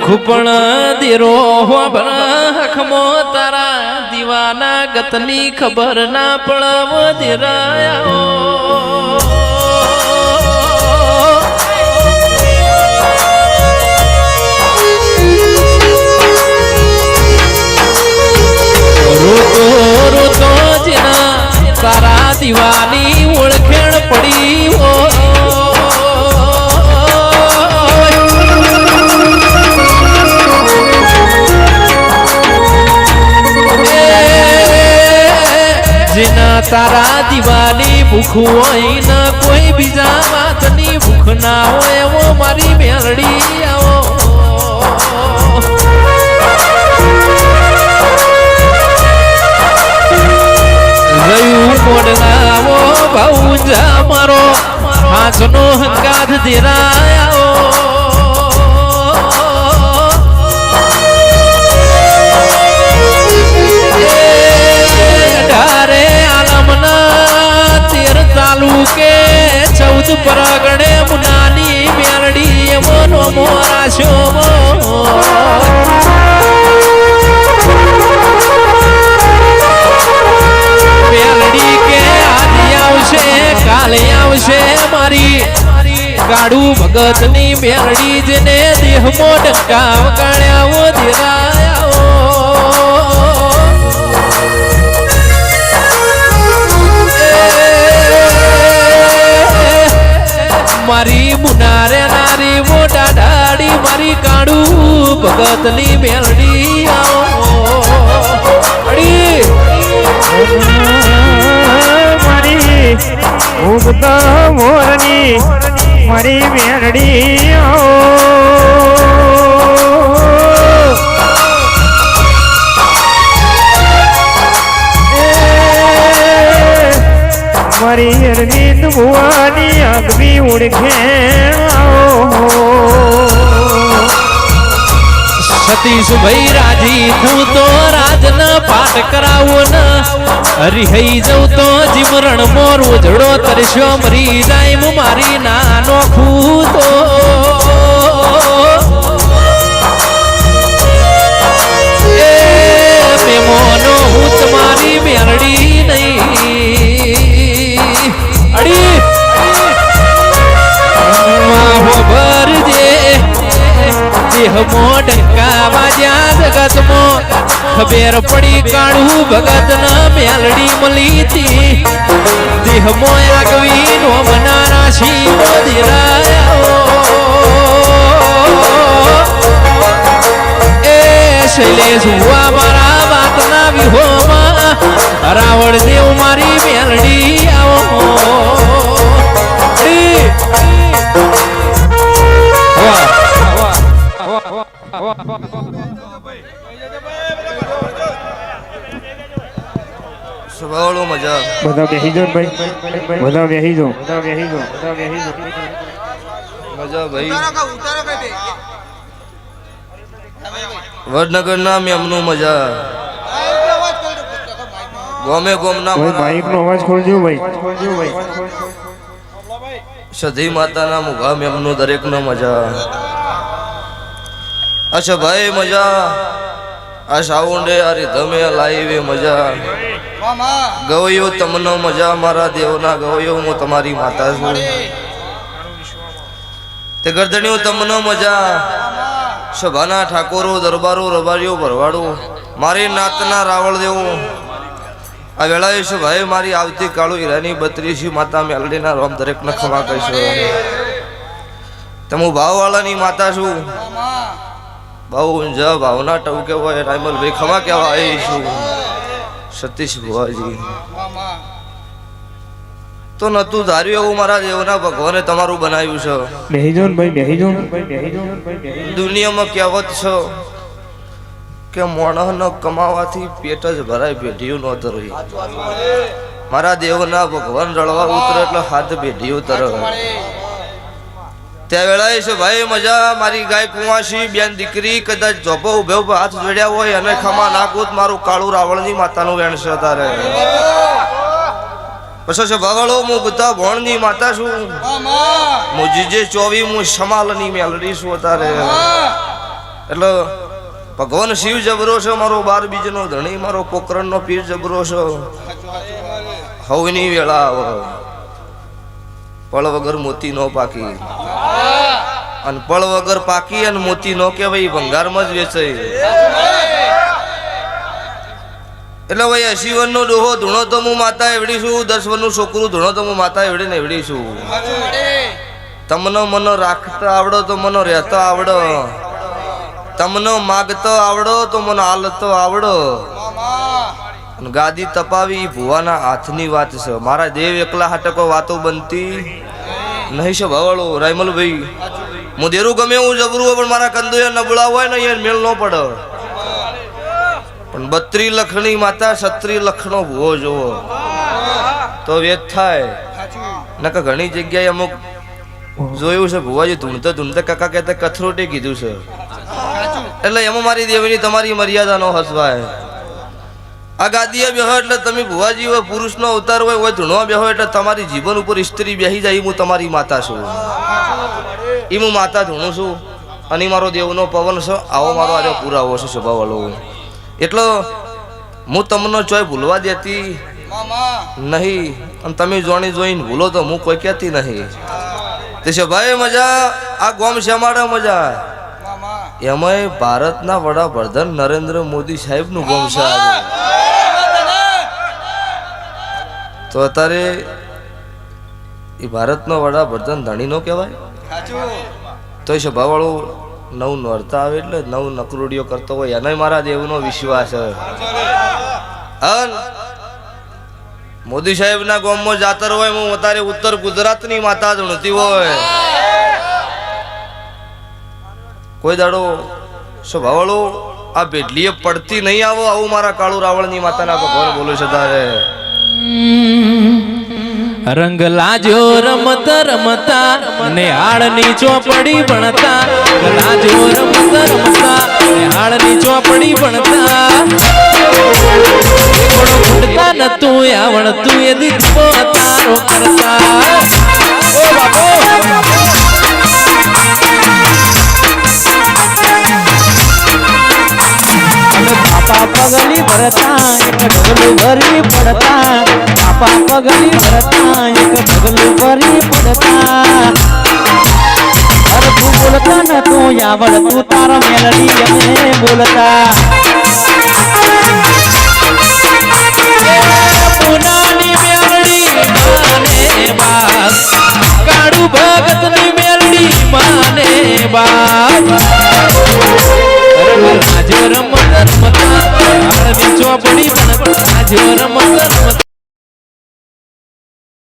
દુઃખ પણ દેરો હખમો તારા દીવાના ગતની ખબર ના પડાવ દેરાયા દીવાની તારા દીવાની ભૂખ હોય ન મારી ગાડું મેરડી ની મેલડી જેને દેહમો કાણ્યા વગાડ્યા મારી મેરડી મારી અરવિંદ ભુવાની આગવી ઉડખે. સતીશભાઈ રાજી થઉં તો રાજના પાઠ કરાવો ને. હરિહઈ જઉં તો જીમરણ મોરું જડો તરસ્યો. મરી જાય હું મારી નાનો ખૂતો ખબર પડી કાઢું ભગત ના મેલડી મળી તી દેહમો આગવી નો મનારા શિવો એ શૈલેષ હુઆ મારા વાતના વિહોમાં. રાવણ દેવ મારી સ્વભાવળો મજા બધા બેસી જાઓ ભાઈ. બધા બેસી જાઓ. બધા બેસી જાઓ બધા બેસી જાઓ મજા ભાઈ વડનગરના મેમનું મજા ગોમે ભાઈ મારા. માઇક નો અવાજ ખોલજો ભાઈ. ખોલજો ભાઈ સધી માતાના મુઘા મેમનું દરેકનો મજા અચ્છા ભાઈ મજા આ સાઉન્ડે આ રીધમે લાઈવે મજા ગવયો તમનો મજા મારા દેવના ગવયો હું તમારી માતા છું. તે ગરદણીઓ તમનો મજા. શભાના ઠાકોરો, દરબારો, રબારીઓ ભરવાડો. મારી નાતના રાવળ દેવો. આ વેળાએ છે ભાઈ મારી આવતી કાળો હીરાની બત્રીસી માતા મેલડીના રોમ દરેકને ખમા કહીશું તમે ભાવવાળાની માતા છું. ભાવ ઊંઝા ભાવના ટવકે હોય રાયમલ ભાઈ ખમા કહેવા આવીશું સતીશ ભુવાજી. તો નતું ધાર્યું એવું મારા દેવના ભગવાને તમારું બનાવ્યું છે. બેહી ભાઈ બેહી જાઓ ને ભાઈ બેહી જાઓ ને ભાઈ બેહી જાઓ. દુનિયામાં કહેવત છે કે મોણસનો કમાવાથી પેટ જ ભરાય પેઢીઓ નો તરવી મારા દેવના ભગવાન રળવા ઉતરે એટલે હાથ પેઢીઓ તરવે ત્યાં વેળાએ છે, ભાઈ, મજા મારી ગાય કુંવાસી બેન દીકરી, કદાચ જોભો ઉભે ઉભે હાથ જોડ્યા હોય, અને ખમા નાખું મારું કાળું રાવણની માતાનું વેણ છે તારે પછી છે ભગળો હું બધા ભણની માતા છું. હું જીજે ચોવી, હું સમાલની મેલડી છું તારે એટલે ભગવાન શિવ જબરો છે, મારો બાર બીજનો ધણી, મારો પોકરણનો પીર જબરો છે. હવની વેળા આવે. પળ વગર મોતી નો પાકી. અને પળ વગર પાકી અને મોતી નો કહેવાય ભંગારમાં જ વેચાય. એટલે ભાઈ અસી વનનો ડોહો ધૂણો તો હું માતા એવડી છું દસ વનનું છોકરું ધૂણો તો હું માતા એવડી ને એવડી છું. તમને મનો રાખતા આવડો તો મનો રહેતો આવડો. તમને માગતો આવડો તો મને હાલતો આવડો. ગાદી તપાવી ભુવાના હાથની વાત છે. મારા દેવ એકલા હાટકો વાતો બનતી. નહીં છે ભાવાળો, રાયમલભાઈ. દેરું ગમે એવું જબરું હોય, પણ મારા કંદોયા નબળા હોય ને, યાર મેળ ન પડે. પણ બત્રી લખણી માતા સત્રી લખનો ભૂવો જોવો. તો વેદ થાય. નકા ઘણી જગ્યાએ અમુક જોયું છે ભુવાજી ધૂણતા ધૂણતા કાકા કહેતા કથરોટે કીધું છે. એટલે એમાં મારી દેવીની તમારી મર્યાદા નો હસવાય. આ ગાદીએ બેહો એટલે તમે ભુવાજી હોય, પુરુષનો અવતાર હોય હોય ધૂણવા બેહો એટલે તમારી જીવન ઉપર સ્ત્રી બેહી જાય હું તમારી માતા છું. એ હું માતા ધૂણું છું. અને મારો દેવનો પવન છે. આવો મારો આજે પુરાવો છે સ્વભાવવાળો. એટલો હું તમને ચોય ભૂલવા દેતી નહીં. અને તમે જોણી જોઈને ભૂલો તો હું કોઈ કહેતી નહીં. તે છે, ભાઈ, મજા. આ ગોમ શેમાડે મજા? એમાંય ભારતના વડાપ્રધાન નરેન્દ્ર મોદી સાહેબનું ગોમ છે આજે. તો અત્યારે એ ભારતનો વડાપ્રધાન ધણીનો કહેવાય. તો એ સભાવાળું નવ નોરતા આવે એટલે નવ નકરોડીઓ કરતો હોય. એનો મારા દેવનો વિશ્વાસ છે અન મોદી સાહેબના ગામમાં જાતર હોય હું અત્યારે ઉત્તર ગુજરાતની માતા ધૂણતી હોય. કોઈ દાડો સ્વભાવળો આ બેડલીએ પડતી નહીં આવો, આવું મારા કાળુ રાવણની માતાના ભગવાન બોલું છે તારે. રંગ લાજો, રમત, રમતા, નેહાળની ચોપડી ભણતા રંગ લાજો, રમત, રમતા, નેહાળની ચોપડી ભણતા ખૂટતા નતું, આવડતું, એ દીધો તારો કરતા. ઓ બાપો! ભરતા એક ઢગલું ભરી પડતા બાપા પગલી ભરતા એક ઢગલું ભરી પડતા અરે તું બોલતા ને તું આવડ તું તારા મેલડી અમે બોલતા. પુનાની રાજો રમત રમતા